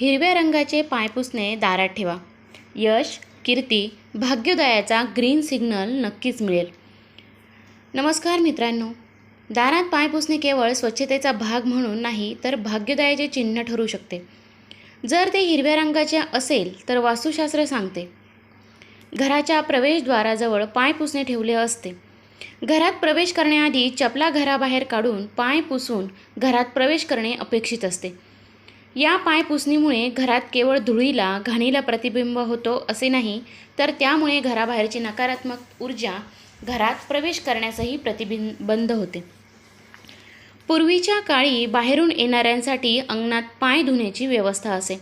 हिरव्या रंगाचे पाय पुसणे दारात ठेवा. यश कीर्ती भाग्योदयाचा ग्रीन सिग्नल नक्कीच मिळेल. नमस्कार मित्रांनो. दारात पाय पुसणे केवळ स्वच्छतेचा भाग म्हणून नाही तर भाग्योदयाचे चिन्ह ठरू शकते. जर ते हिरव्या रंगाचे असेल तर वास्तुशास्त्र सांगते. घराच्या प्रवेशद्वाराजवळ पाय पुसणे ठेवले असते. घरात प्रवेश करण्याआधी चपला घराबाहेर काढून पाय पुसून घरात प्रवेश करणे अपेक्षित असते. या पाय पुसणीमुळे घरात केवळ धुळीला घाणीला प्रतिबिंब होतो असे नाही तर त्यामुळे घराबाहेरची नकारात्मक ऊर्जा घरात प्रवेश करण्यासही प्रतिबिंबंद होते. पूर्वीच्या काळी बाहेरून येणाऱ्यांसाठी अंगणात पाय धुण्याची व्यवस्था असे.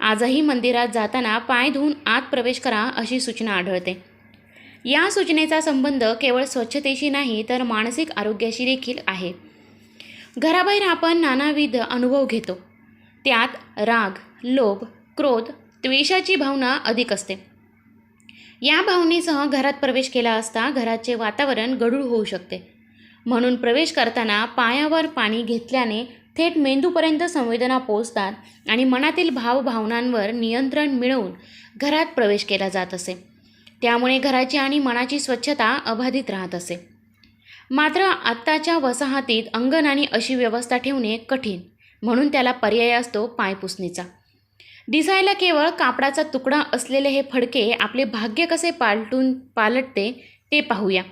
आजही मंदिरात जाताना पाय धुवून आत प्रवेश करा अशी सूचना आढळते. या सूचनेचा संबंध केवळ स्वच्छतेशी नाही तर मानसिक आरोग्याशी देखील आहे. घराबाहेर आपण नानाविध अनुभव घेतो. त्यात राग लोभ क्रोध द्वेषाची भावना अधिक असते. या भावनेसह घरात प्रवेश केला असता घराचे वातावरण गढूळ होऊ शकते. म्हणून प्रवेश करताना पायावर पाणी घेतल्याने थेट मेंदूपर्यंत संवेदना पोचतात आणि मनातील भावभावनांवर नियंत्रण मिळवून घरात प्रवेश केला जात असे. त्यामुळे घराची आणि मनाची स्वच्छता अबाधित राहत असे. मात्र आत्ताच्या वसाहतीत अंगण आणि अशी व्यवस्था ठेवणे कठीण. म्हणून त्याला पर्याय असतो पायपुसणीचा दिसायला केवळ कापडाचा तुकडा असलेले हे फडके आपले भाग्य कसे पालटून पालटते ते पाहूया.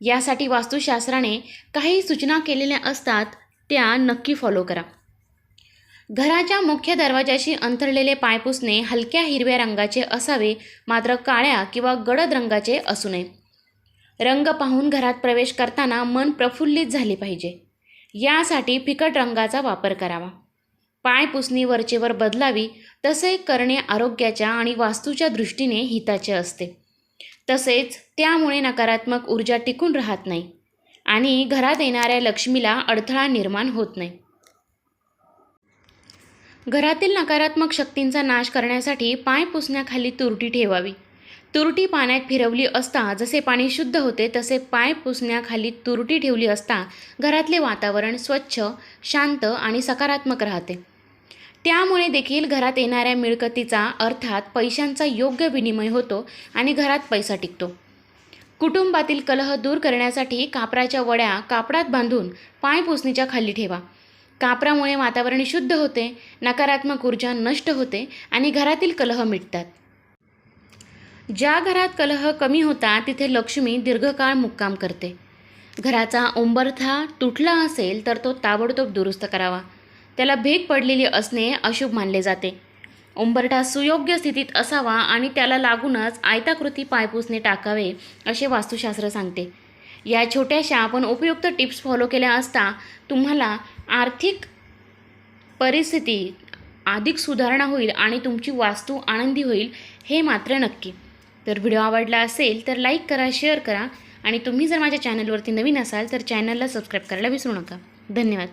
यासाठी वास्तुशास्त्राने काही सूचना केलेल्या असतात त्या नक्की फॉलो करा. घराच्या मुख्य दरवाजाशी अंतरलेले पायपुसणे हलक्या हिरव्या रंगाचे असावे मात्र काळ्या किंवा गडद रंगाचे असू नये. रंग पाहून घरात प्रवेश करताना मन प्रफुल्लित झाले पाहिजे. यासाठी फिकट रंगाचा वापर करावा. पाय पुसणी वरचेवर बदलावी तसे करणे आरोग्याच्या आणि वास्तूच्या दृष्टीने हिताचे असते. तसेच त्यामुळे नकारात्मक ऊर्जा टिकून राहत नाही आणि घरात येणाऱ्या लक्ष्मीला अडथळा निर्माण होत नाही. घरातील नकारात्मक शक्तींचा नाश करण्यासाठी पाय पुसण्याखाली तुरटी ठेवावी. तुरटी पाण्यात फिरवली असता जसे पाणी शुद्ध होते तसे पाय पुसण्याखाली तुरटी ठेवली असता घरातले वातावरण स्वच्छ शांत आणि सकारात्मक राहते. त्यामुळे देखील घरात येणाऱ्या मिळकतीचा अर्थात पैशांचा योग्य विनिमय होतो आणि घरात पैसा टिकतो. कुटुंबातील कलह दूर करण्यासाठी कापराच्या वड्या कापडात बांधून पाय पुसणीच्या खाली ठेवा. कापरामुळे वातावरण शुद्ध होते नकारात्मक ऊर्जा नष्ट होते आणि घरातील कलह मिटतात. ज्या घरात कलह कमी होता तिथे लक्ष्मी दीर्घकाळ मुक्काम करते. घराचा ओंबरथा तुटला असेल तर तो ताबडतोब दुरुस्त करावा. त्याला भेग पडलेली असणे अशुभ मानले जाते. उंबरठा सुयोग्य स्थितीत असावा आणि त्याला लागूनच आयताकृती पायपुसणे टाकावे असे वास्तुशास्त्र सांगते. या छोट्याशा पण उपयुक्त टिप्स फॉलो केल्या असता तुम्हाला आर्थिक परिस्थिती अधिक सुधारणा होईल आणि तुमची वास्तू आनंदी होईल हे मात्र नक्की. तर व्हिडिओ आवडला असेल तर लाईक करा शेअर करा आणि तुम्ही जर माझ्या चॅनलवरती नवीन असाल तर चॅनलला सबस्क्राईब करायला विसरू नका. धन्यवाद.